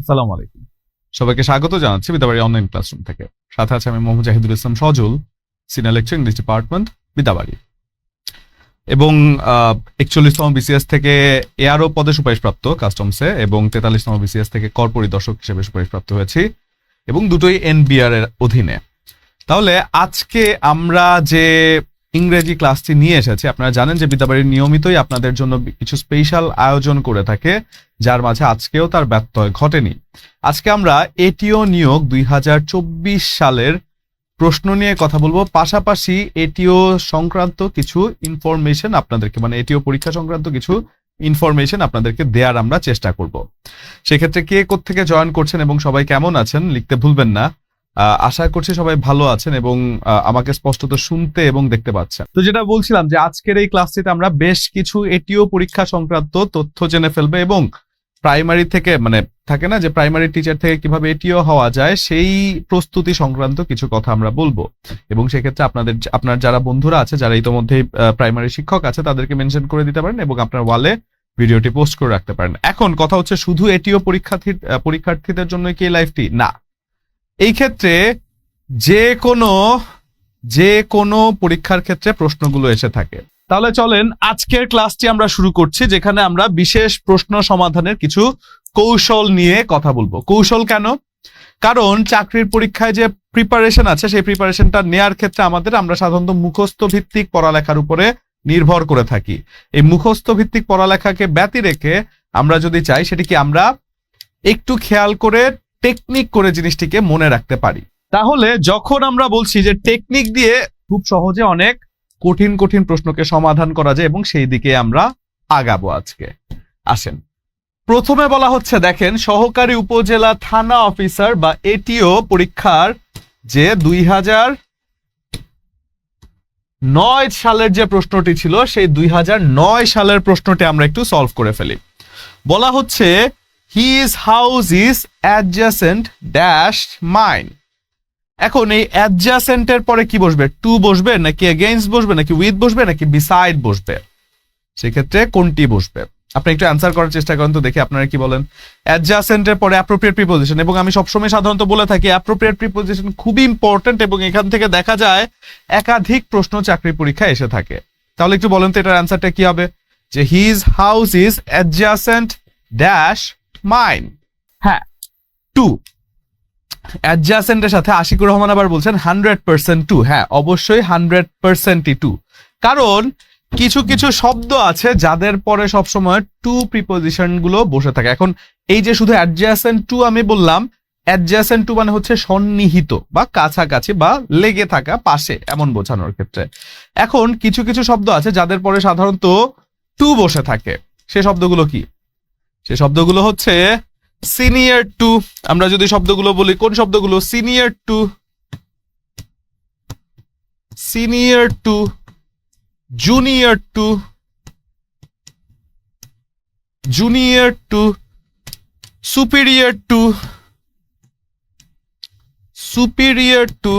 আসসালামু আলাইকুম। সবাইকে স্বাগত জানাচ্ছি বিদ্যাবাড়ি অনলাইন ক্লাসরুম থেকে। সাথে আছে আমি Mohammad Zahidul Islam Sajal, senior lecture English department Vidyabari এবং একচল্লিশতম বিসিএস থেকে এআরও পদে সুপারিশপ্রাপ্ত কাস্টমসে এবং তেতাল্লিশতম বিসিএস থেকে কর পরিদর্শক হিসেবে সুপারিশপ্রাপ্ত হয়েছি এবং দুটোই এনবিআর এর অধীনে। তাহলে আজকে আমরা যে ইংরেজি ক্লাসটি নিয়ে এসেছি। আপনারা জানেন যে বিদ্যাবাড়ি নিয়মিতই আপনাদের জন্য কিছু স্পেশাল আয়োজন করে থাকে, যার মাঝে আজকেও তার ব্যত্যয় ঘটেনি। আজকে আমরা এটিও নিয়োগ দুই হাজার চব্বিশ সালের প্রশ্ন নিয়ে কথা বলব। পাশাপাশি এটিও সংক্রান্ত কিছু ইনফরমেশন আপনাদেরকে মানে এটিও পরীক্ষা সংক্রান্ত কিছু ইনফরমেশন আপনাদেরকে দেওয়ার আমরা চেষ্টা করব। সেক্ষেত্রে কে থেকে জয়েন করছেন এবং সবাই কেমন আছেন লিখতে ভুলবেন না। আশা করছি সবাই ভালো আছেন এবং আমাকে স্পষ্টত শুনতে এবং দেখতে পাচ্ছেন। তো যেটা বলছিলাম যে আজকের এই ক্লাসটিতে আমরা বেশ কিছু এটিও পরীক্ষা সংক্রান্ত তথ্য জেনে ফেলবে এবং প্রাইমারি থেকে মানে থাকে না যে প্রাইমারি টিচার থেকে কীভাবে এটিও হওয়া যায়, সেই প্রস্তুতি সংক্রান্ত কিছু কথা আমরা বলব। এবং সেক্ষেত্রে আপনাদের, আপনার যারা বন্ধুরা আছে, যারা ইতোমধ্যে প্রাইমারি শিক্ষক আছে, তাদেরকে মেনশন করে দিতে পারেন এবং আপনার ওয়ালে ভিডিওটি পোস্ট করে রাখতে পারেন। এখন কথা হচ্ছে শুধু এটিও পরীক্ষার্থী পরীক্ষার্থীদের জন্য কি লাইফটি না। এই ক্ষেত্রে যে কোনো যে কোনো পরীক্ষার ক্ষেত্রে প্রশ্নগুলো এসে থাকে। তাহলে চলেন আজকের ক্লাসটি আমরা শুরু করছি, যেখানে আমরা বিশেষ প্রশ্ন সমাধানের কিছু কৌশল নিয়ে কথা বলব। কৌশল কেন? কারণ চাকরির পরীক্ষায় যে প্রিপারেশন আছে, সেই প্রিপারেশনটা নেয়ার ক্ষেত্রে আমাদের আমরা সাধারণত মুখস্থ ভিত্তিক পড়ালেখার উপরে নির্ভর করে থাকি। এই মুখস্থ ভিত্তিক পড়ালেখাকে ব্যতি রেখে আমরা যদি চাই সেটি কি আমরা একটু খেয়াল করে টেকনিক করে জিনিসটিকে মনে রাখতে পারি। তাহলে যখন আমরা বলছি যে টেকনিক দিয়ে খুব সহজে অনেক কঠিন কঠিন প্রশ্নকে সমাধান করা যায় এবং সেই দিকে আমরা আগাবো আজকে। আসেন। প্রথমে বলা হচ্ছে, দেখেন, সহকারী উপজেলা থানা অফিসার বা এটিও পরীক্ষার যে দুই হাজার নয় সালের যে প্রশ্নটি ছিল, সেই দুই হাজার নয় সালের প্রশ্নটি আমরা একটু সলভ করে ফেলি। বলা হচ্ছে his house is adjacent dash mine এখন এই অ্যাডজাসেন্টের পরে কি বসবে? টু বসবে নাকি এগেইনস্ট বসবে, নাকি উইথ বসবে, নাকি বিসাইড বসবে? সেক্ষেত্রে কোনটি বসবে? আপনি একটু অ্যান্সার করার চেষ্টা করেন তো দেখি আপনারা কি বলেন। অ্যাডজাসেন্টের পরে অ্যাপ্রোপ্রিয়েট প্রিপোজিশন এবং আমি সবসময় সাধারণত বলে থাকি অ্যাপ্রোপ্রিয়েট প্রিপোজিশন খুবই ইম্পর্টেন্ট এবং এখান থেকে দেখা যায় একাধিক প্রশ্ন চাকরি পরীক্ষায় এসে থাকে। তাহলে একটু বলেন তো এটার অ্যান্সারটা কি হবে? যে his house is adjacent dash mine হ্যাঁ। টু অ্যাডজাসেন্টের সাথে আশিকুর রহমান আবার বলছেন হান্ড্রেড পার্সেন্ট টু হ্যাঁ অবশ্যই হান্ড্রেড পার্সেন্টই টু কারণ কিছু কিছু শব্দ আছে যাদের পরে সবসময় টু প্রিপোজিশনগুলো বসে থাকে। এখন এই যে শুধু অ্যাডজাসেন্ট টু আমি বললাম অ্যাডজাসেন্ট টু মানে হচ্ছে সন্নিহিত বা কাছাকাছি বা লেগে থাকা পাশে এমন বোঝানোর ক্ষেত্রে। এখন কিছু কিছু শব্দ আছে যাদের পরে সাধারণত টু বসে থাকে। সে শব্দগুলো কি? সে শব্দগুলো হচ্ছে সিনিয়র টু আমরা যদি শব্দগুলো বলি, কোন শব্দগুলো? Senior to senior to junior to junior to superior to superior to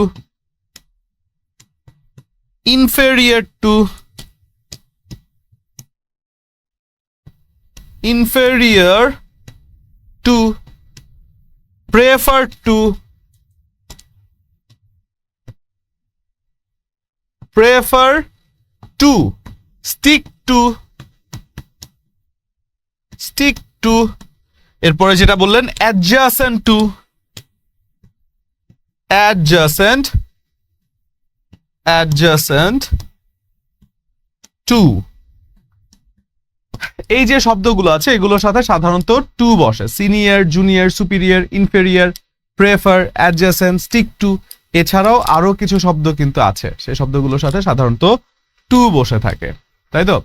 inferior to inferior to prefer to prefer to stick to stick to এরপরে যেটা বললেন adjacent to adjacent adjacent to এই যে শব্দগুলো আছে, এগুলোর সাথে সাধারণত টু বসে। Senior junior superior inferior prefer adjacent stick to এছাড়াও আরও কিছু শব্দ কিন্তু আছে। সেই শব্দগুলোর সাথে সাধারণত টু বসে থাকে। তাই তো?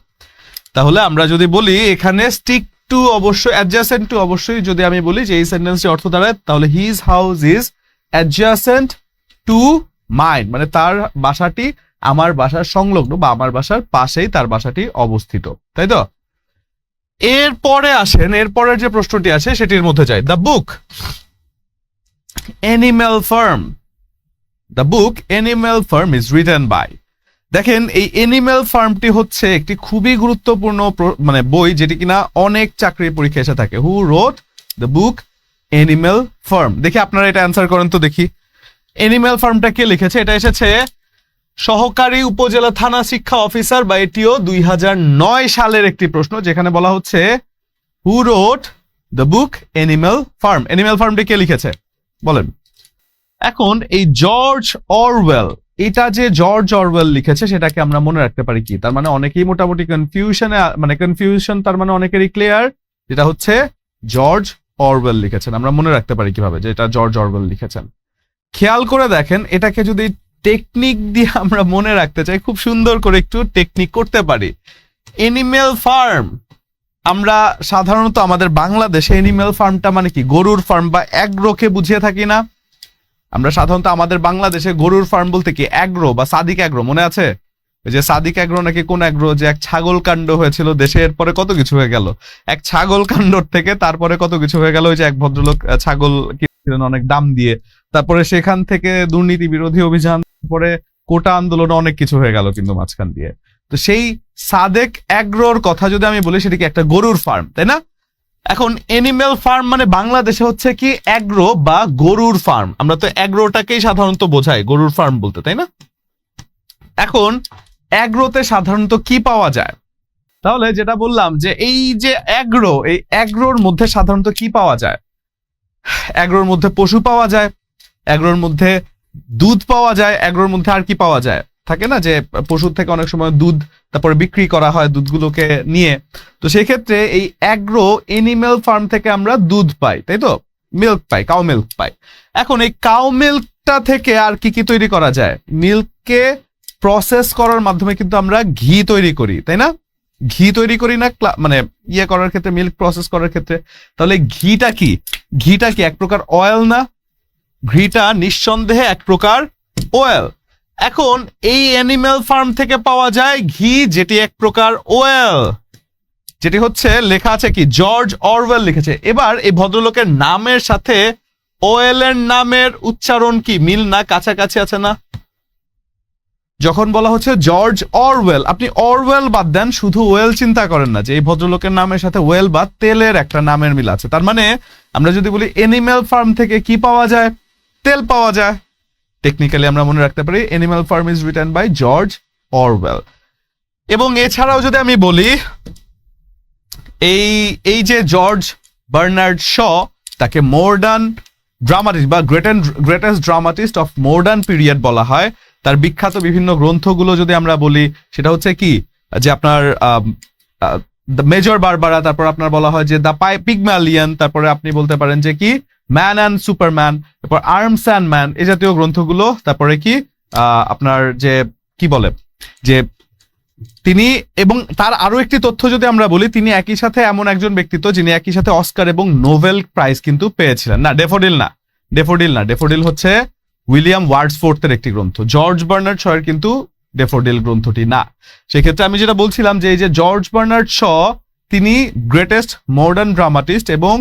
তাহলে আমরা যদি বলি, এখানে স্টিক টু অবশ্যই অ্যাডজাসেন্ট টু অবশ্যই যদি আমি বলি যে এই সেন্টেন্সটি অর্থ দাঁড়ায়, তাহলে his house is adjacent to mind মানে তার বাসাটি আমার বাসার সংলগ্ন বা আমার বাসার পাশেই তার বাসাটি অবস্থিত। তাই তো? এরপরে আসেন, এরপরের যে প্রশ্নটি আছে, সেটির মধ্যে যাই। The book Animal Farm the book Animal Farm is written by দেখেন, এই এনিম্যাল ফার্মটি হচ্ছে একটি খুবই গুরুত্বপূর্ণ প্র- মানে বই যেটি কিনা অনেক চাকরির পরীক্ষা এসে থাকে। Who wrote the book Animal Farm দেখি আপনারা এটা অ্যান্সার করেন তো দেখি। এনিম্যাল ফার্মটা কে লিখেছে? এটা এসেছে সহকারী উপজেলা থানা শিক্ষা অফিসার বা এটিও দুই সালের একটি প্রশ্ন, যেখানে বলা হচ্ছে who wrote the book Animal Farm Animal ফার্মটি কে লিখেছে? বলেন। এখন এই জর্জ অরওয়েল এটা যে জর্জ অরওয়েল লিখেছে, সেটাকে আমরা মনে রাখতে পারি কি? তার মানে অনেকেই মোটামুটি কনফিউশনে মানে কনফিউশন তার মানে অনেকেরই ক্লিয়ার যেটা হচ্ছে জর্জ অরওয়েল লিখেছেন। আমরা মনে রাখতে পারি কীভাবে যে এটা জর্জ অরওয়েল লিখেছেন। খেয়াল করে দেখেন, এটাকে যদি টেকনিক দিয়ে আমরা মনে রাখতে চাই, খুব সুন্দর করে একটু টেকনিক করতে পারি। এনিম্যাল ফার্ম আমরা সাধারণত আমাদের বাংলাদেশে এনিম্যাল ফার্মটা মানে কি? গরুর ফার্ম বা অ্যাগ্রোকে বুঝিয়ে থাকি না? আমরা সাধারণত আমাদের বাংলাদেশে গরুর ফার্ম বলতে কি? অ্যাগ্রো বা সাদিক অ্যাগ্রো মনে আছে? ওই যে সাদিক অ্যাগ্রো নাকি কোন অ্যাগ্রো যে এক ছাগল কাণ্ড হয়েছিল দেশের পরে কত কিছু হয়ে গেল? এক ছাগল কাণ্ডর থেকে তারপরে কত কিছু হয়ে গেল? ওই যে এক ভদ্রলোক ছাগল কিনেছিলেন অনেক দাম দিয়ে। তারপরে সেখান থেকে দুর্নীতি বিরোধী অভিযান পরে কোটা আন্দোলন অনেক কিছু হয়ে গেল কিন্তু মাঝখান দিয়ে। তো সেই সাদেক অ্যাগ্রোর কথা যদি আমি বলি, সেটা কি একটা গরুর ফার্ম তাই না? এখন এনিম্যাল ফার্ম মানে বাংলাদেশে হচ্ছে কি অ্যাগ্রো বা গরুর ফার্ম আমরা তো অ্যাগ্রোটাকেই সাধারণত বোঝাই, গরুর ফার্ম বলতে, তাই না? এখন অ্যাগ্রোতে সাধারণত কি পাওয়া যায়? তাহলে যেটা বললাম যে এই যে অ্যাগ্রো, এই অ্যাগ্রোর মধ্যে সাধারণত কি পাওয়া যায়? অ্যাগ্রোর মধ্যে পশু পাওয়া যায়, অ্যাগ্রোর মধ্যে দুধ পাওয়া যায় অ্যাগ্রোর মধ্যে আর কি পাওয়া যায়? থাকে না যে পশুর থেকে অনেক সময় দুধ, তারপরে বিক্রি করা হয় দুধগুলোকে নিয়ে। তো সেক্ষেত্রে এই অ্যাগ্রো এনিম্যাল ফার্ম থেকে আমরা দুধ পাই, তাই তো? মিল্ক পাই কাউ মিল্ক পাই। এখন এই কাউ মিল্কটা থেকে আর কি কি তৈরি করা যায়? মিল্ককে প্রসেস করার মাধ্যমে কিন্তু আমরা ঘি তৈরি করি, তাই না? ঘি তৈরি করি না মানে ইয়ে করার ক্ষেত্রে মিল্ক প্রসেস করার ক্ষেত্রে। তাহলে ঘিটা কি? ঘিটা কি এক প্রকার অয়েল না? ঘিটা নিঃসন্দেহে এক প্রকার ওয়েল। এখন এই অ্যানিম্যাল ফার্ম থেকে পাওয়া যায় ঘি, যেটি এক প্রকার ওয়েল। যেটি হচ্ছে, লেখা আছে কি? জর্জ অরওয়েল লিখেছে। এবার এই ভদ্রলোকের নামের সাথে ওয়েলের নামের উচ্চারণ কি? মিল না, কাছাকাছি আছে না? যখন বলা হচ্ছে জর্জ অরওয়েল, আপনি অরওয়েল বাদ দেন, শুধু ওয়েল চিন্তা করেন না যে এই ভদ্রলোকের নামের সাথে ওয়েল বা তেলের একটা নামের মিল আছে। তার মানে আমরা যদি বলি এনিম্যাল ফার্ম থেকে কি পাওয়া যায়? তেল পাওয়া যায়। টেকনিক্যালি আমরা মনে রাখতে পারি animal farm is written by George Orwell এবং এছাড়াও যদি আমি বলি, এই এই যে জর্জ বার্নার্ড শ তাকে মডার্ন ড্রামাটিস্ট বা great greatest dramatist of modern period বলা হয়। তার বিখ্যাত বিভিন্ন গ্রন্থগুলো যদি আমরা বলি, সেটা হচ্ছে কি? যে আপনার মেজর বারবারা তারপর আপনার বলা হয় যে দ্য পাই পিগম্যালিয়ান তারপরে আপনি বলতে পারেন যে কি? ম্যান অ্যান্ড সুপারম্যান তারপর আর্মস অ্যান্ড ম্যান এই জাতীয় গ্রন্থগুলো, তারপরে কি? আপনার যে, কি বলে? যে তিনি এবং তার আরও একটি তথ্য যদি আমরা বলি, তিনি একই সাথে এমন একজন ব্যক্তিত্ব যিনি একই সাথে অস্কার এবং নোবেল প্রাইজ কিন্তু পেয়েছিলেন। না, ডেফোডিল না ডেফোডিল না, ডেফোডিল হচ্ছে উইলিয়াম ওয়ার্ডসফোর্থের একটি গ্রন্থ। জর্জ বার্নার্ড শয়ের কিন্তু ডেফোডিল গ্রন্থটি না। সেক্ষেত্রে আমি যেটা বলছিলাম যে এই যে জর্জ বার্নার্ড শ তিনি গ্রেটেস্ট মডার্ন ড্রামাটিস্ট এবং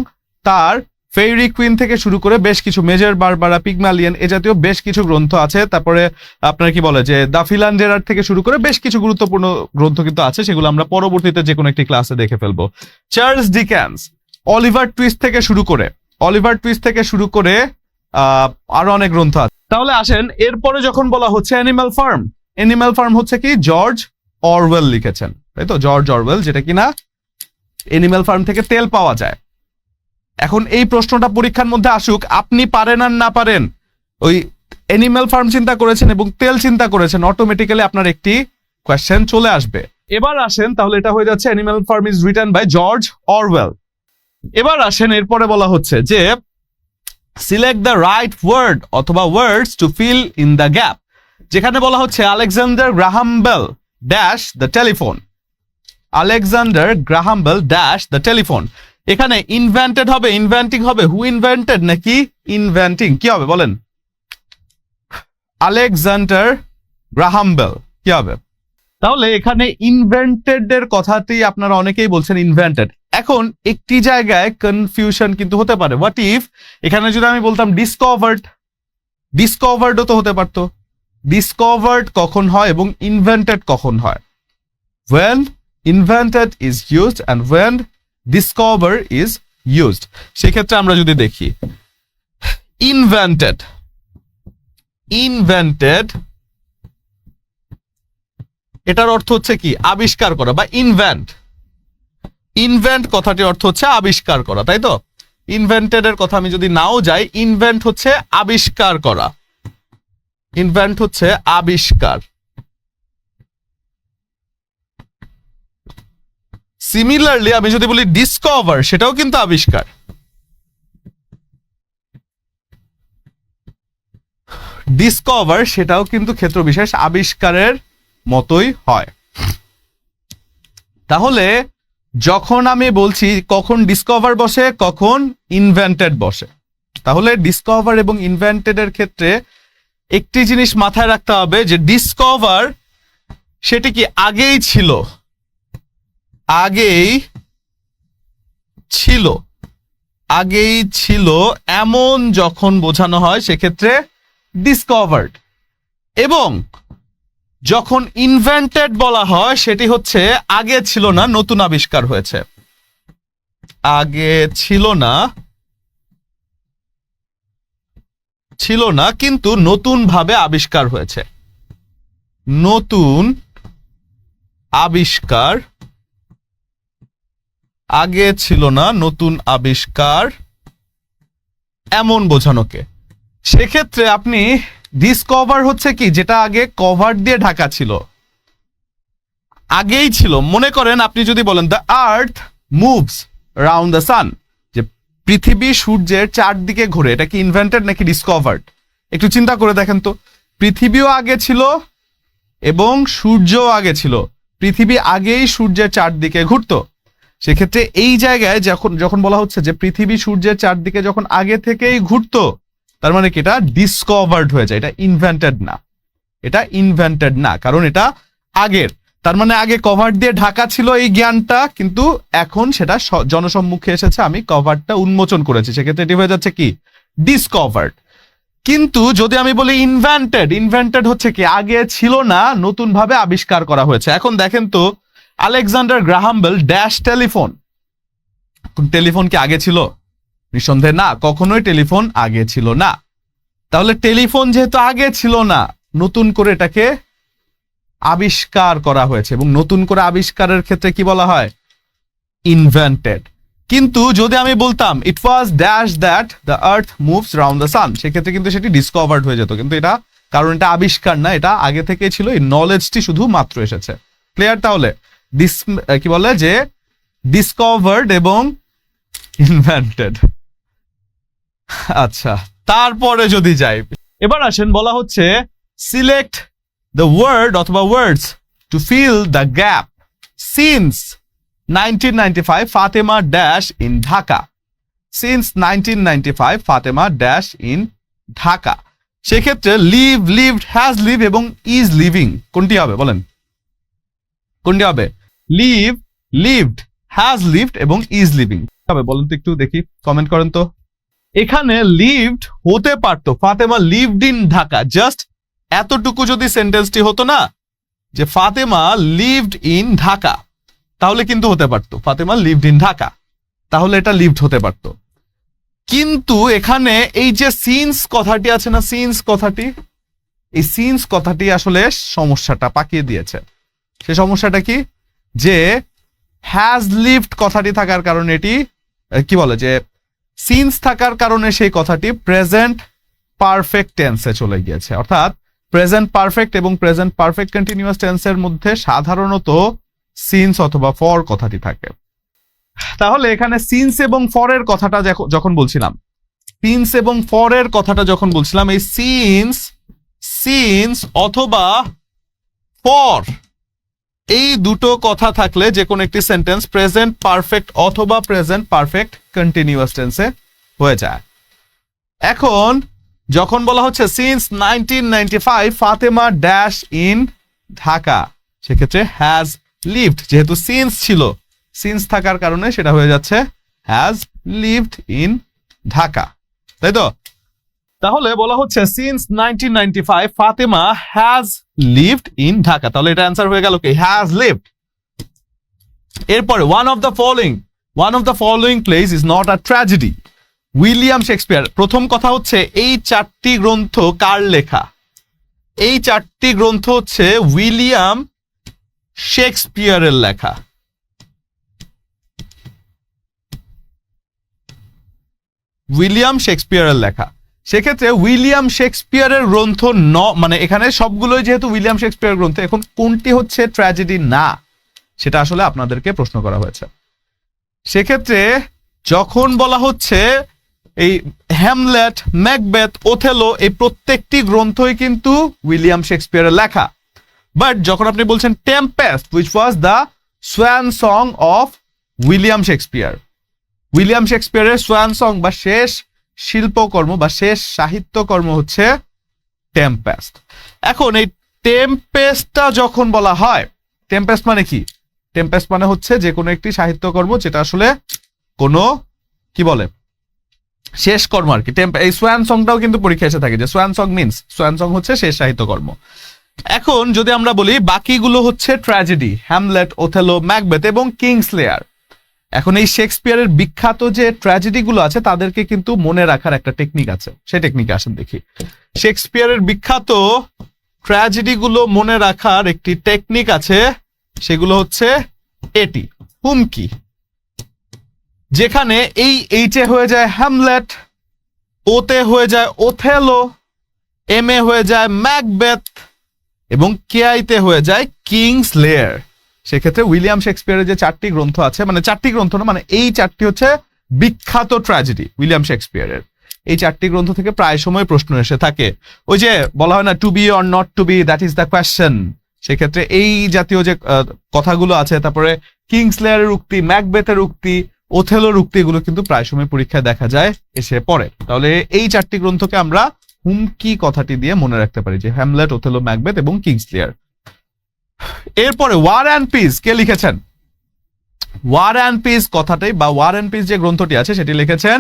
তার ফেরি কুইন থেকে শুরু করে বেশ কিছু মেজর বারবারা পিগম্যালিয়ান এ জাতীয় বেশ কিছু গ্রন্থ আছে। তারপরে আপনার কি বলে যে দা ফিলান্ডেরার থেকে শুরু করে বেশ কিছু গুরুত্বপূর্ণ গ্রন্থ কিন্তু আছে সেগুলো আমরা পরবর্তীতে যে কোনো একটি ক্লাসে দেখে ফেলব। চার্লস ডিক্যান্স অলিভার টুইস্ট থেকে শুরু করে অলিভার টুইস্ট থেকে শুরু করে আহ, আরও অনেক গ্রন্থ আছে। তাহলে আসেন এরপরে যখন বলা হচ্ছে অ্যানিমাল ফার্ম অ্যানিমাল ফার্ম হচ্ছে কি? জর্জ অরওয়েল লিখেছেন। তাই তো জর্জ অরওয়েল যেটা কিনা এনিম্যাল ফার্ম থেকে তেল পাওয়া যায়। এখন এই প্রশ্নটা পরীক্ষার মধ্যে আসুক, আপনি পারেন আর না পারেন, ওই এনিম্যাল ফার্ম চিন্তা করেছেন এবং তেল চিন্তা করেছেন অটোমেটিক্যালি আপনার একটি কোয়েশ্চেন চলে আসবে। এবার আসেন, তাহলে এটা হয়ে যাচ্ছে animal farm is written by George Orwell এবার আসেন, এরপরে বলা হচ্ছে যে সিলেক্ট দ্য রাইট ওয়ার্ড অথবা words to fill in the gap যেখানে বলা হচ্ছে Alexander Graham Bell dash the telephone. Alexander Graham Bell dash the telephone. এখানে ইনভেন্টেড হবে ইনভেন্টিং হবে হু ইনভেন্টেড নাকি ইনভেন্টিং কি হবে বলেন? আলেকজান্ডার গ্রাহাম বেল, কি হবে? তাহলে এখানে ইনভেন্টেড এর কথাটি আপনারা অনেকেই বলছেন ইনভেন্টেড এখন একটি জায়গায় কনফিউশন কিন্তু হতে পারে। হোয়াট ইফ এখানে যদি আমি বলতাম ডিসকভার্ড ডিসকভার্ডও তো হতে পারতো। ডিসকভার্ড কখন হয় এবং ইনভেন্টেড কখন হয়। When invented is used and when discover is used সেক্ষেত্রে আমরা যদি দেখি ইনভেন্টেড ইনভেন্টেড এটার অর্থ হচ্ছে কি? আবিষ্কার করা বা ইনভেন্ট ইনভেন্ট কথাটির অর্থ হচ্ছে আবিষ্কার করা, তাই তো? ইনভেন্টেড এর কথা আমি যদি নাও যাই ইনভেন্ট হচ্ছে আবিষ্কার করা। ইনভেন্ট হচ্ছে আবিষ্কার। সিমিলারলি আমি যদি বলি ডিসকভার সেটাও কিন্তু আবিষ্কার। ডিসকভার সেটাও কিন্তু ক্ষেত্র বিশেষ আবিষ্কারের মতোই হয়। তাহলে, যখন আমি বলছি কখন ডিসকভার বসে, কখন ইনভেন্টেড বসে। তাহলে ডিসকভার এবং ইনভেন্টেড এর ক্ষেত্রে একটি জিনিস মাথায় রাখতে হবে যে ডিসকভার সেটি কি আগেই ছিল? আগেই ছিল। আগেই ছিল এমন যখন বোঝানো হয় সেক্ষেত্রে ডিসকভার্ড এবং যখন ইনভেন্টেড বলা হয় সেটি হচ্ছে আগে ছিল না, নতুন আবিষ্কার হয়েছে। আগে ছিল না ছিল না, কিন্তু নতুন ভাবে আবিষ্কার হয়েছে। নতুন আবিষ্কার আগে ছিল না, নতুন আবিষ্কার এমন বোঝানোকে। সেক্ষেত্রে আপনি ডিসকভার হচ্ছে কি, যেটা আগে কভার দিয়ে ঢাকা ছিল। আগেই ছিল। মনে করেন আপনি যদি বলেন the earth moves round the sun পৃথিবী সূর্যের চারদিকে ঘুরে। এটা কি ইনভেন্টেড নাকি ডিসকভার্ড একটু চিন্তা করে দেখেন তো। পৃথিবীও আগে ছিল এবং সূর্যও আগে ছিল। পৃথিবী আগেই সূর্যের চারদিকে ঘুরতো। সেক্ষেত্রে এই জায়গায় যখন যখন বলা হচ্ছে যে পৃথিবী সূর্যের চারদিকে যখন আগে থেকেই ঘুরত, তার মানে কি এটা ডিসকভার্ড হয়ে যায়। এটা ইনভেন্টেড না। এটা ইনভেন্টেড না, কারণ এটা আগের। তার মানে আগে কভার দিয়ে ঢাকা ছিল এই জ্ঞানটা, কিন্তু এখন সেটা জনসম্মুখে এসেছে, আমি কভারটা উন্মোচন করেছি। সেক্ষেত্রে এটি হয়ে যাচ্ছে কি? ডিসকভার্ড কিন্তু যদি আমি বলি ইনভেন্টেড ইনভেন্টেড হচ্ছে কি? আগে ছিল না নতুন ভাবে আবিষ্কার করা হয়েছে। এখন দেখেন তো, Alexander Graham Bell dash telephone telephone কি আগে ছিল? নিঃসন্দেহে না, কখনোই টেলিফোন আগে ছিল না। তাহলে টেলিফোন যেহেতু আগে ছিল না, নতুন করে এটাকে আবিষ্কার করা হয়েছে এবং নতুন করে আবিষ্কারের ক্ষেত্রে কি বলা হয়? ইনভেন্টেড কিন্তু যদি আমি বলতাম it was dash that the earth moves round the sun সেক্ষেত্রে কিন্তু সেটি ডিসকভার্ড হয়ে যেত। কিন্তু এটা কারণ এটা আবিষ্কার না, এটা আগে থেকে ছিল, এই নলেজটি শুধু মাত্র এসেছে। ক্লিয়ার তাহলে? ডিস কি বলে যে ডিসকভার্ড এবং ইনভেন্টেড আচ্ছা তারপরে যদি যাই, এবার আসেন বলা হচ্ছে সিলেক্ট দ্য ওয়ার্ড অথবা words to fill the gap since nineteen ninety five Fatema dash in Dhaka since nineteen Fatema dash in Dhaka সেক্ষেত্রে লিভ লিভড হ্যাজ লিভ এবং ইজ লিভিং কোনটি হবে বলেন? কোনটি হবে? লিভ লিভড হ্যাজ লিভড এবং is living হবে বলেন তো একটু দেখি কমেন্ট করেন তো। এখানে লিভড হতে পারতো। Fatema lived in Dhaka just এতটুকু যদি সেন্টেন্সটি হতো না, যে ফাতেমা লিভড ইন ঢাকা, তাহলে কিন্তু হতে পারতো। ফাতেমা লিভড ইন ঢাকা, তাহলে এটা লিভড হতে পারতো। কিন্তু এখানে এই যে সিন্স কথাটি আছে না সিন্স কথাটি, এই সিন্স কথাটি আসলে সমস্যাটা পাকিয়ে দিয়েছে। সে সমস্যাটা কি? যে হ্যাজ লিভড কথাটি থাকার কারণে এটি কি বলে, যে সিন্স থাকার কারণে সেই কথাটি প্রেজেন্ট পারফেক্ট টেন্সে চলে গিয়েছে। অর্থাৎ প্রেজেন্ট পারফেক্ট এবং প্রেজেন্ট পারফেক্ট কন্টিনিউয়াস টেন্সের মধ্যে সাধারণত সিন্স অথবা ফর কথাটি থাকে। তাহলে এখানে সিন্স এবং ফরের কথাটা যখন বলছিলাম সিন্স এবং ফরের কথাটা যখন বলছিলাম, এই সিন্স সিন্স অথবা ফর এই দুটো কথা থাকলে যে কোনো একটি সেন্টেন্স প্রেজেন্ট পারফেক্ট অথবা প্রেজেন্ট পারফেক্ট কন্টিনিউয়াস টেন্সে হয়ে যায়। এখন যখন বলা হচ্ছে since nineteen ninety five Fatema dash in Dhaka. সেক্ষেত্রে হ্যাজ লিভড যেহেতু সিন্স ছিল। সিন্স থাকার কারণে সেটা হয়ে যাচ্ছে হ্যাজ লিভড ইন ঢাকা। তাই তো? তাহলে বলা হচ্ছে since nineteen ninety five Fatema has lived in Dhaka. তাহলে এটা অ্যান্সার হয়ে গেল কি? হ্যাজ লিভড এরপরে one of the following one of the following plays is not a tragedy William Shakespeare. প্রথম কথা হচ্ছে, এই চারটি গ্রন্থ কার লেখা? এই চারটি গ্রন্থ হচ্ছে উইলিয়াম শেক্সপিয়ারের লেখা। উইলিয়াম শেক্সপিয়ারের লেখা। সেক্ষেত্রে উইলিয়াম শেক্সপিয়ারের গ্রন্থ ন মানে এখানে সবগুলোই যেহেতু উইলিয়াম শেক্সপিয়ার গ্রন্থ, এখন কোনটি হচ্ছে ট্র্যাজেডি না? সেটা আসলে আপনাদেরকে প্রশ্ন করা হয়েছে। সেক্ষেত্রে যখন বলা হচ্ছে এই হ্যামলেট ম্যাকবেথ ওথেলো এই প্রত্যেকটি গ্রন্থই কিন্তু উইলিয়াম শেক্সপিয়ারের লেখা। বাট যখন আপনি বলছেন Tempest which was the swan song of William Shakespeare William শেক্সপিয়ারের swan song বা শেষ শিল্পকর্ম বা শেষ সাহিত্যকর্ম হচ্ছে টেম্পেস্ট এখন এই টেম্পেস্টটা যখন বলা হয় টেম্পেস্ট মানে কি? টেম্পেস্ট মানে হচ্ছে যে কোনো একটি সাহিত্যকর্ম যেটা আসলে কোনো, কি বলে? শেষ কর্ম আর কি। এই সোয়ান সংটাও কিন্তু পরীক্ষা এসে থাকে যে swan song means swan song হচ্ছে শেষ সাহিত্যকর্ম এখন যদি আমরা বলি, বাকিগুলো হচ্ছে ট্র্যাজেডি হ্যামলেট ওথেলো ম্যাকবেথ এবং কিংস লেয়ার এখন এই শেক্সপিয়ারের বিখ্যাত যে ট্র্যাজেডি গুলো আছে, তাদেরকে কিন্তু মনে রাখার একটা টেকনিক আছে। সেই টেকনিকে আসেন দেখি। শেক্সপিয়ারের বিখ্যাত ট্র্যাজেডি গুলো মনে রাখার একটি টেকনিক আছে, সেগুলো হচ্ছে এটি, হুমকি। যেখানে এই এইচে হয়ে যায় হ্যামলেট, ওতে হয়ে যায় ওথেলো, এম এ হয়ে যায় ম্যাকবেথ, এবং কেআইতে হয়ে যায় কিংস লেয়ার। সেক্ষেত্রে উইলিয়াম শেক্সপিয়ারের যে চারটি গ্রন্থ আছে মানে চারটি গ্রন্থ না মানে এই চারটি হচ্ছে বিখ্যাত ট্র্যাজেডি উইলিয়াম শেক্সপিয়ারের। এই চারটি গ্রন্থ থেকে প্রায় সময় প্রশ্ন এসে থাকে। ওই যে বলা হয় না to be or not to be that is the question সেক্ষেত্রে এই জাতীয় যে কথাগুলো আছে, তারপরে কিংস লেয়ারের উক্তি, ম্যাকবেথের উক্তি ওথেলোর উক্তি এগুলো কিন্তু প্রায় সময় পরীক্ষায় দেখা যায়, এসে পড়ে। তাহলে এই চারটি গ্রন্থকে আমরা হুমকি কথাটি দিয়ে মনে রাখতে পারি যে হ্যামলেট ওথেলো ম্যাকবেথ এবং কিংস লেয়ার এরপরে ওয়ার অ্যান্ড পিস কে লিখেছেন? ওয়ার অ্যান্ড পিস কথাটাই বা ওয়ার অ্যান্ড পিস যে গ্রন্থটি আছে সেটি লিখেছেন।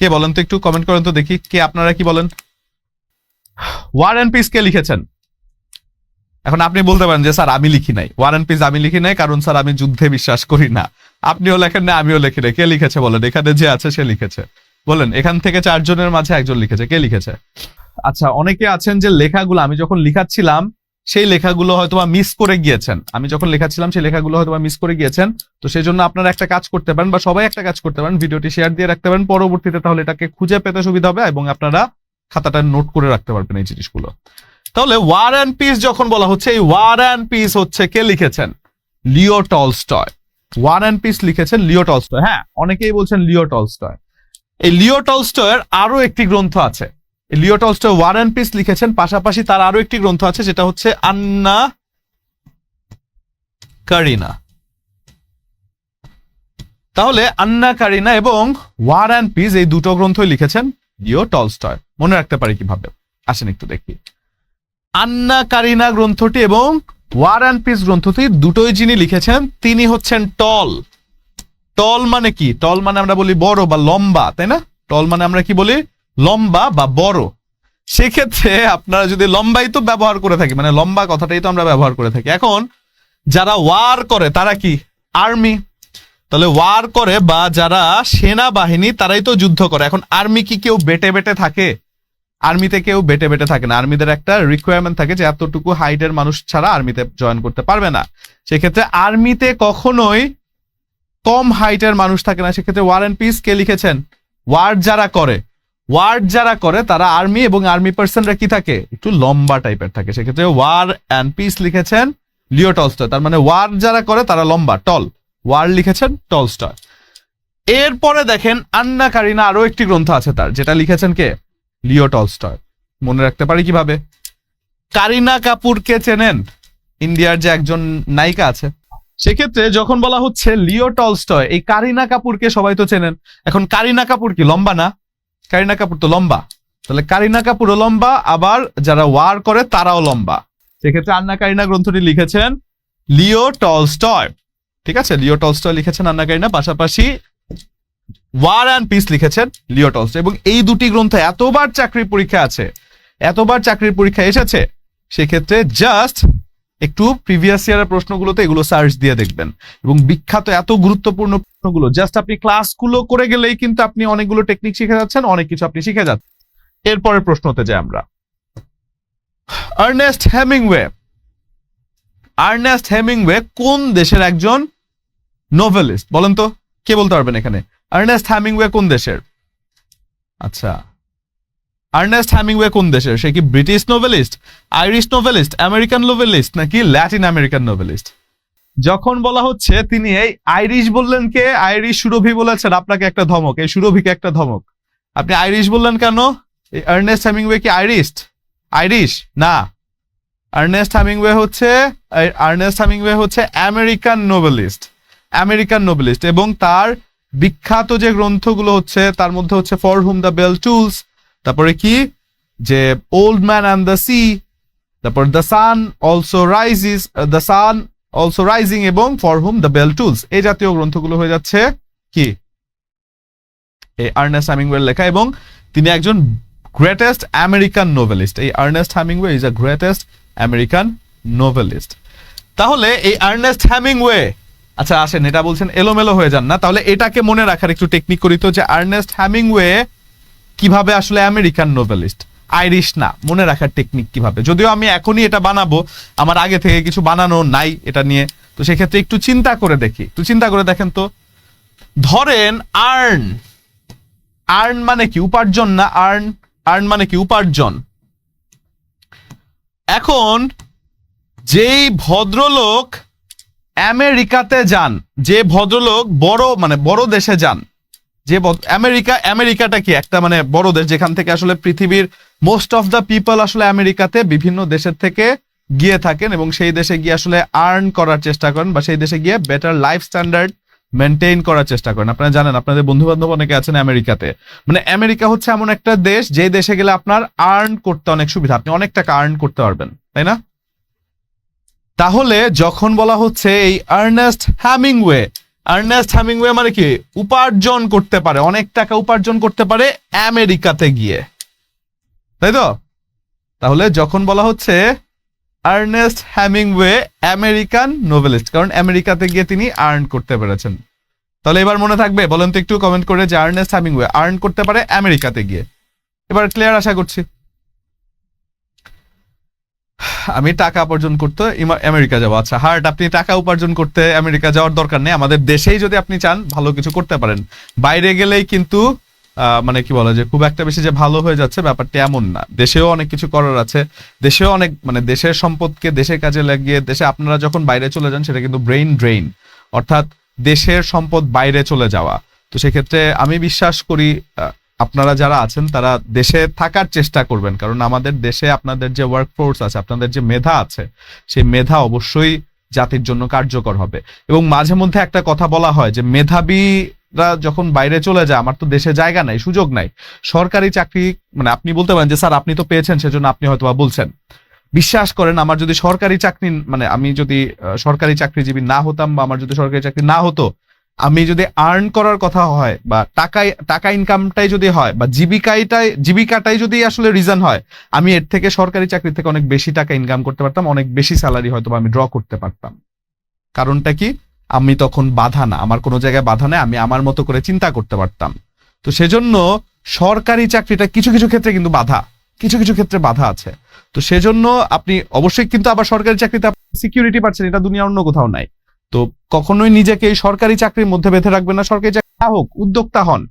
কে বলেন তো একটু কমেন্ট করেন তো দেখি, কে আপনারা কি বলেন? ওয়ার অ্যান্ড পিস কে লিখেছেন? এখন আপনি বলতে পারেন যে, স্যার, আমি লিখি নাই। ওয়ার অ্যান্ড পিস আমি লিখি নাই, কারণ স্যার, আমি যুদ্ধে বিশ্বাস করি না। আপনিও লেখেন না, আমিও লিখি নাই। কে লিখেছে বলেন? এখানে যে আছে, সে লিখেছে। বলেন, এখান থেকে চারজনের মাঝে একজন লিখেছে। কে লিখেছে? আচ্ছা অনেকে আছেন যে, লেখাগুলো, আমি যখন লিখাচ্ছিলাম, সেই লেখাগুলো হয়তো বা মিস করে গিয়েছেন। আমি যখন লেখাচ্ছিলাম, সেই লেখাগুলো হয়তো বা মিস করে গিয়েছেন। তো সেই জন্য আপনারা একটা কাজ করতে পারেন, বা সবাই একটা কাজ করতে পারেন। ভিডিওটি শেয়ার দিয়ে রাখতে পারেন। পরবর্তীতে তাহলে এটাকে খুঁজে পেতে সুবিধা হবে, এবং আপনারা খাতাটা নোট করে রাখতে পারবেন এই জিনিসগুলো। তাহলে ওয়ার অ্যান্ড পিস যখন বলা হচ্ছে, এই ওয়ার অ্যান্ড পিস হচ্ছে কে লিখেছেন? Leo Tolstoy. War and peace লিখেছেন লিও টলস্টয়। হ্যাঁ অনেকেই বলছেন লিও টলস্টয়। এই লিও টলস্টয়ের আরও একটি গ্রন্থ আছে। Leo Tolstoy war and peace লিখেছেন, পাশাপাশি তার আরও একটি গ্রন্থ আছে যেটা হচ্ছে আন্না কারিনা। তাহলে আন্না কারিনা এবং ওয়ার অ্যান্ড পিস এই দুটো গ্রন্থই লিখেছেন লিও টলস্টয়। মনে রাখতে পারি কীভাবে? আসেন একটু দেখি। আন্না কারিনা গ্রন্থটি এবং ওয়ার অ্যান্ড পিস গ্রন্থটি দুটোই যিনি লিখেছেন, তিনি হচ্ছেন টল। টল মানে কি? টল মানে আমরা বলি বড় বা লম্বা, তাই না? টল মানে আমরা কি বলি? লম্বা বা বড়। সেক্ষেত্রে আপনারা যদি লম্বাই তো ব্যবহার করে থাকি মানে লম্বা কথাটাই তো আমরা ব্যবহার করে থাকি। এখন যারা ওয়ার করে, তারা কি? আর্মি। তাহলে ওয়ার করে বা যারা সেনাবাহিনী, তারাই তো যুদ্ধ করে। এখন আর্মি কি কেউ বেটে বেটে থাকে? আর্মিতে কেউ বেটে বেটে থাকে না। আর্মিদের একটা রিকোয়ারমেন্ট থাকে যে এতটুকু হাইটের মানুষ ছাড়া আর্মিতে জয়েন করতে পারবে না। সেক্ষেত্রে আর্মিতে কখনোই কম হাইটের মানুষ থাকে না। সেক্ষেত্রে ওয়ার অ্যান্ড পিস কে লিখেছেন? ওয়ার্ড যারা করে ওয়ার্ড যারা করে, তারা আর্মি এবং আর্মি পার্সনরা কি থাকে? একটু লম্বা টাইপের থাকে। সেক্ষেত্রে ওয়ার অ্যান্ড পিস লিখেছেন লিও টলস্টয় তার মানে ওয়ার যারা করে, তারা লম্বা টল ওয়ার লিখেছেন টলস্টয় এরপরে দেখেন আন্না কারিনা আরও একটি গ্রন্থ আছে তার, যেটা লিখেছেন কে? Leo Tolstoy. মনে রাখতে পারি কীভাবে? কারিনা কাপুরকে চেনেন? ইন্ডিয়ার যে একজন নায়িকা আছে। সেক্ষেত্রে যখন বলা হচ্ছে লিও টলস্টয়, এই কারিনা কাপুরকে সবাই তো চেনেন। এখন কারিনা কাপুর কি লম্বা না? কারিনা কাপুর তো লম্বা। তাহলে কারিনা কাপুরও লম্বা, আবার যারা ওয়ার করে তারাও লম্বা। সেক্ষেত্রে আন্না কারিনা গ্রন্থটি লিখেছেন লিও টলস্টয়। ঠিক আছে? লিও টলস্টয় লিখেছেন আন্না কারিনা, পাশাপাশি ওয়ার অ্যান্ড পিস লিখেছেন লিও টলস্টয় এবং এই দুটি গ্রন্থ এতবার চাকরির পরীক্ষা আছে, এতবার চাকরির পরীক্ষা এসেছে, সেক্ষেত্রে জাস্ট একটু প্রিভিয়াস ইয়ারের প্রশ্নগুলোতে এগুলো সার্চ দিয়ে দেখবেন। এবং বিখ্যাত এত গুরুত্বপূর্ণগুলো জাস্ট আপনি ক্লাসগুলো করে গেলেই কিন্তু আপনি অনেকগুলো টেকনিক শিখে যাচ্ছেন, অনেক কিছু আপনি শিখে যাচ্ছেন। এরপরের প্রশ্নতে যাই আমরা। আর্নেস্ট হেমিংওয়ে আর্নেস্ট হেমিংওয়ে কোন দেশের একজন নোভেলিস্ট বলেন তো, কে বলতে পারবেন এখানে? আর্নেস্ট হ্যামিংওয়ে কোন দেশের? আচ্ছা। আর্নেস্ট হ্যামিংওয়ে কোন দেশের? সে কি British novelist Irish novelist American novelist নাকি ল্যাটিন আমেরিকান নোভেলিস্ট যখন বলা হচ্ছে তিনি এই আইরিশ বললেন কে? আইরিশ সুরভি বলেছেন, আপনাকে একটা ধমক, এই সুরভিকে একটা ধমক। আপনি আইরিশ বললেন কেন? এই আর্নেস্ট হ্যামিংওয়ে কি আইরিশ আইরিশ না। আর্নেস্ট হ্যামিংওয়ে হচ্ছে আর্নেস্ট হ্যামিংওয়ে হচ্ছে আমেরিকান নোবেলিস্ট আমেরিকান নোবেলিস্ট এবং তার বিখ্যাত যে গ্রন্থগুলো হচ্ছে, তার মধ্যে হচ্ছে for whom the bell tolls তারপরে কি? যে old man and the sea তারপর the sun also rise rises the sun also rising এবং for whom the bell tolls এই জাতীয় গ্রন্থগুলো হয়ে যাচ্ছে কি? এই আর্নেস্ট হ্যামিংওয়ের লেখা এবং তিনি একজন গ্রেটেস্ট আমেরিকান নোভেলিস্ট এই Ernest Hemingway is a greatest American novelist তাহলে এই আর্নেস্ট হ্যামিংওয়ে আচ্ছা আসেন, এটা বলছেন, এলোমেলো হয়ে যান না। তাহলে এটাকে মনে রাখার একটু টেকনিক করি তো, যে আর্নেস্ট হ্যামিংওয়ে কীভাবে আসলে আমেরিকান নোভেলিস্ট আইরিশ না, মনে রাখার টেকনিক কীভাবে? যদিও আমি এখনই এটা বানাবো, আমার আগে থেকে কিছু বানানো নাই এটা নিয়ে। তো সেক্ষেত্রে একটু চিন্তা করে দেখি। একটু চিন্তা করে দেখেন তো। ধরেন আর্ন আর্ন মানে কি? উপার্জন না আর্ন আর্ন মানে কি? উপার্জন। এখন, যেই ভদ্রলোক আমেরিকাতে যান। যে ভদ্রলোক বড় মানে বড় দেশে যান। যে আমেরিকা, আমেরিকাটা কি? একটা মানে বড় দেশ, যেখান থেকে আসলে পৃথিবীর মোস্ট অফ দ্য পিপল আসলে আমেরিকাতে বিভিন্ন দেশের থেকে গিয়ে থাকেন এবং সেই দেশে গিয়ে আসলে আর্ন করার চেষ্টা করেন বা সেই দেশে গিয়ে বেটার লাইফ স্ট্যান্ডার্ড মেনটেন করার চেষ্টা করেন। আপনারা জানেন, আপনাদের বন্ধু বান্ধব অনেকে আছেন আমেরিকাতে। মানে আমেরিকা হচ্ছে এমন একটা দেশ যে দেশে গেলে আপনার আর্ন করতে অনেক সুবিধা। আপনি অনেক টাকা আর্ন করতে পারবেন, তাই না? তাহলে যখন বলা হচ্ছে এই আর্নেস্ট হ্যামিংওয়ে আর্নেস্ট হ্যামিংওয়ে মানে কি? উপার্জন করতে পারে, অনেক টাকা উপার্জন করতে পারে আমেরিকাতে গিয়ে। তাই তো? তাহলে যখন বলা হচ্ছে আর্নেস্ট হ্যামিংওয়ে আমেরিকান নোভেলিস্ট, কারণ আমেরিকাতে গিয়ে তিনি আর্ন করতে পেরেছেন। তাহলে এবার মনে থাকবে, বলেন তো একটু কমেন্ট করে যে আর্নেস্ট হ্যামিংওয়ে আর্ন করতে পারে আমেরিকাতে গিয়ে। এবার ক্লিয়ার আশা করছি। আমি টাকা উপার্জন করতে আমেরিকা যাব। আচ্ছা হার্ট, আপনি টাকা উপার্জন করতে আমেরিকা যাওয়ার দরকার নেই। আমাদের দেশেই যদি আপনি চান, ভালো কিছু করতে পারেন। বাইরে গেলেই কিন্তু মানে কি বলা যে, খুব একটা বেশি যে ভালো হয়ে যাচ্ছে ব্যাপারটা এমন না। দেশেও অনেক কিছু করার আছে। দেশেও অনেক মানে দেশের সম্পদকে দেশের কাজে লাগিয়ে, দেশে আপনারা যখন বাইরে চলে যান, সেটা কিন্তু ব্রেইন ড্রেইন অর্থাৎ দেশের সম্পদ বাইরে চলে যাওয়া। তো সেক্ষেত্রে আমি বিশ্বাস করি আপনারা যারা আছেন, তারা দেশে থাকার চেষ্টা করবেন। কারণ আমাদের দেশে আপনাদের যে ওয়ার্ক ফোর্স আছে, আপনাদের যে মেধা আছে, সেই মেধা অবশ্যই জাতির জন্য কার্যকর হবে। এবং মাঝে মধ্যে একটা কথা বলা হয় যে, মেধাবীরা যখন বাইরে চলে যায়, আমার তো দেশে জায়গা নাই, সুযোগ নাই। সরকারি চাকরি মানে আপনি বলতে পারেন যে, স্যার, আপনি তো পেয়েছেন, সেজন্য আপনি হয়তো বলছেন। বিশ্বাস করেন, আমার যদি সরকারি চাকরি মানে আমি যদি সরকারি চাকরিজীবী না হতাম বা আমার যদি সরকারি চাকরি না হতো আমি যদি আর্ন করার কথা হয় বা টাকায় টাকা ইনকামটাই যদি হয় বা জীবিকাটাই জীবিকাটাই যদি আসলে রিজন হয়, আমি এর থেকে সরকারি চাকরি থেকে অনেক বেশি টাকা ইনকাম করতে পারতাম, অনেক বেশি স্যালারি হয়তো আমি ড্র করতে পারতাম। কারণটা কি? আমি তখন বাধা না, আমার কোনো জায়গায় বাধা নেই, আমি আমার মতো করে চিন্তা করতে পারতাম। তো সেজন্য সরকারি চাকরিটা কিছু কিছু ক্ষেত্রে কিন্তু বাধা, কিছু কিছু ক্ষেত্রে বাধা আছে। তো সেজন্য আপনি অবশ্যই কিন্তু আবার সরকারি চাকরিতে সিকিউরিটি পাচ্ছেন, এটা দুনিয়ার অন্য কোথাও নাই। তো কখনোই নিজেকে এই সরকারি চাকরির মধ্যে বেঁধে রাখবেন না। সরকারি চাকরি হোক, উদ্যোক্তা হন।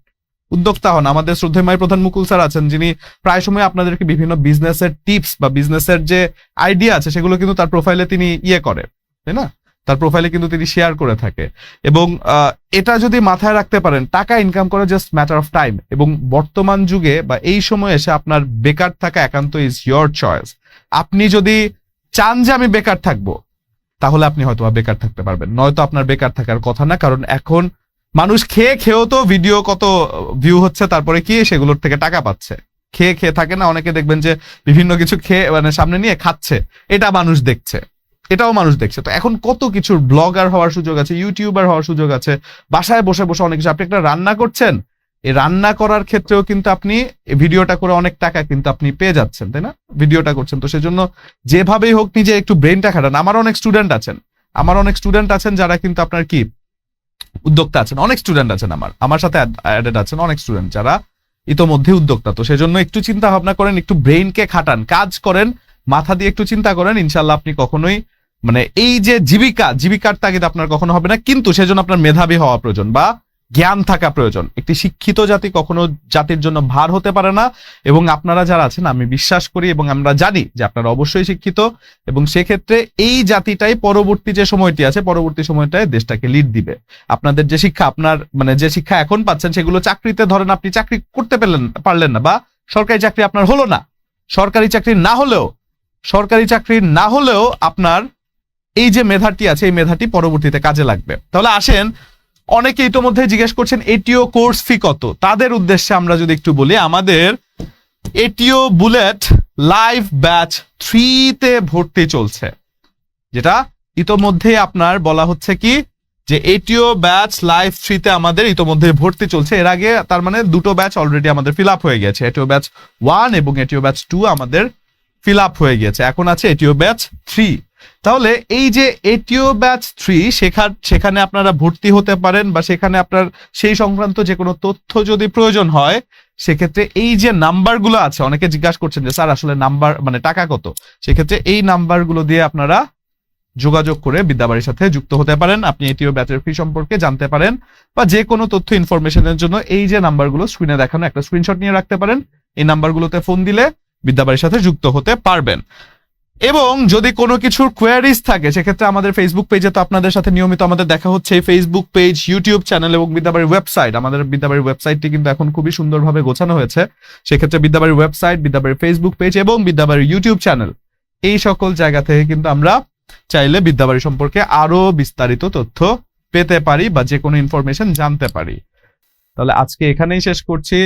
উদ্যোক্তা হন। আমাদের শ্রদ্ধেময় প্রধান মুকুল স্যার আছেন, যিনি প্রায় সময় আপনাদেরকে বিভিন্ন বিজনেসের টিপস বা বিজনেসের যে আইডিয়া আছে, সেগুলো কিন্তু তার প্রোফাইলে তিনি ইয়ে করে, তাই না? তার প্রোফাইলে কিন্তু তিনি শেয়ার করে থাকে। এবং এটা যদি মাথায় রাখতে পারেন, টাকা ইনকাম করা জাস্ট ম্যাটার অফ টাইম এবং বর্তমান যুগে বা এই সময় এসে আপনার বেকার থাকা একান্ত ইজ ইয়োর চয়েস আপনি যদি চান যে আমি বেকার থাকব তাহলে আপনি হয়তো বেকার থাকতে পারবেন। নয়তো আপনার বেকার থাকার কথা না, কারণ এখন মানুষ খেয়ে খেয়েও তো ভিডিও কত ভিউ হচ্ছে, তারপরে কি সেগুলোর থেকে টাকা পাচ্ছে। খেয়ে খেয়ে থাকে না, অনেকে দেখবেন যে বিভিন্ন কিছু খেয়ে মানে সামনে নিয়ে খাচ্ছে। এটা মানুষ দেখছে। এটাও মানুষ দেখছে। তো এখন কত কিছুর ব্লগার হওয়ার সুযোগ আছে ইউটিউবার হওয়ার সুযোগ আছে, বাসায় বসে বসে অনেক কিছু। আপনি একটা রান্না করছেন রান্না করার ক্ষেত্রেও কিন্তু আপনি ভিডিওটা করে অনেক টাকা কিন্তু আপনি পেয়ে যাচ্ছেন, তাই না? ভিডিওটা করছেন। তো সেজন্য যেভাবেই হোক নিজে একটু ব্রেনটা খাটান। আমার অনেক স্টুডেন্ট আছেন। আমার অনেক স্টুডেন্ট আছেন যারা কিন্তু আপনার কি উদ্যোক্তা আছেন। অনেক স্টুডেন্ট আছেন আমার। আমার সাথে অ্যাডেড আছেন অনেক স্টুডেন্ট যারা ইতোমধ্যে উদ্যোক্তা। তো সেজন্য একটু চিন্তা ভাবনা করেন, একটু ব্রেইনকে খাটান, কাজ করেন, মাথা দিয়ে একটু চিন্তা করেন ইনশাল্লাহ আপনি কখনোই মানে এই যে জীবিকা, জীবিকার তাগিদ আপনার কখনো হবে না। কিন্তু সেজন্য আপনার মেধাবী হওয়া প্রয়োজন বা জ্ঞান থাকা প্রয়োজন। একটি শিক্ষিত জাতি কখনো জাতির জন্য ভার হতে পারে না এবং আপনারা যারা আছেন, আমি বিশ্বাস করি এবং আমরা জানি যে আপনারা অবশ্যই শিক্ষিত এবং সেক্ষেত্রে এই জাতিটাই পরবর্তী যে সময়টি আছে, পরবর্তী সময়টায় দেশটাকে লিড দিবে। আপনাদের যে শিক্ষা, আপনার মানে যে শিক্ষা এখন পাচ্ছেন, সেগুলো চাকরিতে ধরেন আপনি চাকরি করতে পেলেন, পারলেন না বা সরকারি চাকরি আপনার হলো না। সরকারি চাকরি না হলেও, সরকারি চাকরি না হলেও আপনার এই যে মেধাটি আছে, এই মেধাটি পরবর্তীতে কাজে লাগবে। তাহলে আসেন অনেকে ইতোমধ্যে জিজ্ঞেস করছেন, এটিও কোর্স ফি কত? তাদের উদ্দেশ্যে আমরা যদি একটু বলি, আমাদের এটিও বুলেট লাইভ ব্যাচ থ্রিতে ভর্তি চলছে। যেটা ইতোমধ্যে আপনার বলা হচ্ছে কি, যে এটিও ব্যাচ লাইভ থ্রিতে আমাদের ইতোমধ্যে ভর্তি চলছে। এর আগে তার মানে দুটো ব্যাচ অলরেডি আমাদের ফিল আপ হয়ে গেছে। এটিও ব্যাচ ওয়ান এবং এটিও ব্যাচ টু আমাদের ফিল আপ হয়ে গেছে। এখন আছে এটিও ব্যাচ থ্রি তাহলে এই যে এটিও ব্যাচ থ্রি শেখার সেখানে আপনারা ভর্তি হতে পারেন বা সেখানে আপনার সেই সংক্রান্ত যে কোনো তথ্য যদি প্রয়োজন হয়, সেক্ষেত্রে এই যে নাম্বারগুলো আছে, অনেকে জিজ্ঞাসা করছেন যে, স্যার, আসলে নাম্বার মানে টাকা কত? সেক্ষেত্রে এই নাম্বারগুলো দিয়ে আপনারা যোগাযোগ করে বিদ্যাবাড়ির সাথে যুক্ত হতে পারেন। আপনি এটিও ব্যাচের ফি সম্পর্কে জানতে পারেন বা যে কোনো তথ্য ইনফরমেশনের জন্য এই যে নাম্বারগুলো স্ক্রিনে দেখানো, একটা স্ক্রিনশট নিয়ে রাখতে পারেন। এই নাম্বারগুলোতে ফোন দিলে বিদ্যাবাড়ির সাথে যুক্ত হতে পারবেন। এবং যদি কোনো কিছুর কোয়ারিজ থাকে, সেক্ষেত্রে আমাদের ফেসবুক পেজে তো আপনাদের সাথে নিয়মিত আমাদের দেখা হচ্ছে। ফেসবুক পেজ ইউটিউব চ্যানেল এবং বিদ্যাবাড়ির ওয়েবসাইট আমাদের বিদ্যাবাড়ির ওয়েবসাইটটি কিন্তু এখন খুবই সুন্দরভাবে গোছানো হয়েছে। সেক্ষেত্রে বিদ্যাবাড়ির ওয়েবসাইট বিদ্যাবাড়ির ফেসবুক পেজ এবং বিদ্যাবাড়ির ইউটিউব চ্যানেল এই সকল জায়গা থেকে কিন্তু আমরা চাইলে বিদ্যাবাড়ি সম্পর্কে আরও বিস্তারিত তথ্য পেতে পারি বা যে কোনো ইনফরমেশন জানতে পারি। তাহলে আজকে এখানেই শেষ করছি।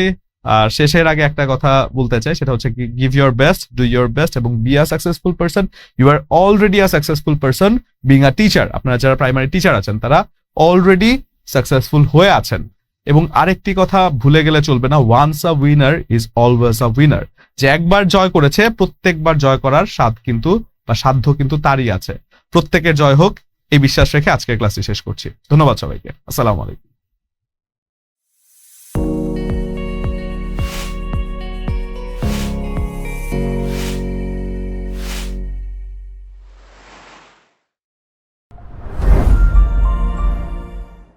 আর শেষের আগে একটা কথা বলতে চাই, সেটা হচ্ছে কি give your best do your best এবং be a successful person you are already a successful person being a teacher আপনারা যারা প্রাইমারি টিচার আছেন, তারা অলরেডি সাকসেসফুল হয়ে আছেন। এবং আরেকটি কথা ভুলে গেলে চলবে না once a winner is always a winner যে একবার জয় করেছে, প্রত্যেকবার জয় করার স্বাদ কিন্তু বা সাধ্য কিন্তু তারই আছে। প্রত্যেকের জয় হোক, এই বিশ্বাস রেখে আজকের ক্লাসটি শেষ করছি। ধন্যবাদ সবাইকে। আসসালামু আলাইকুম।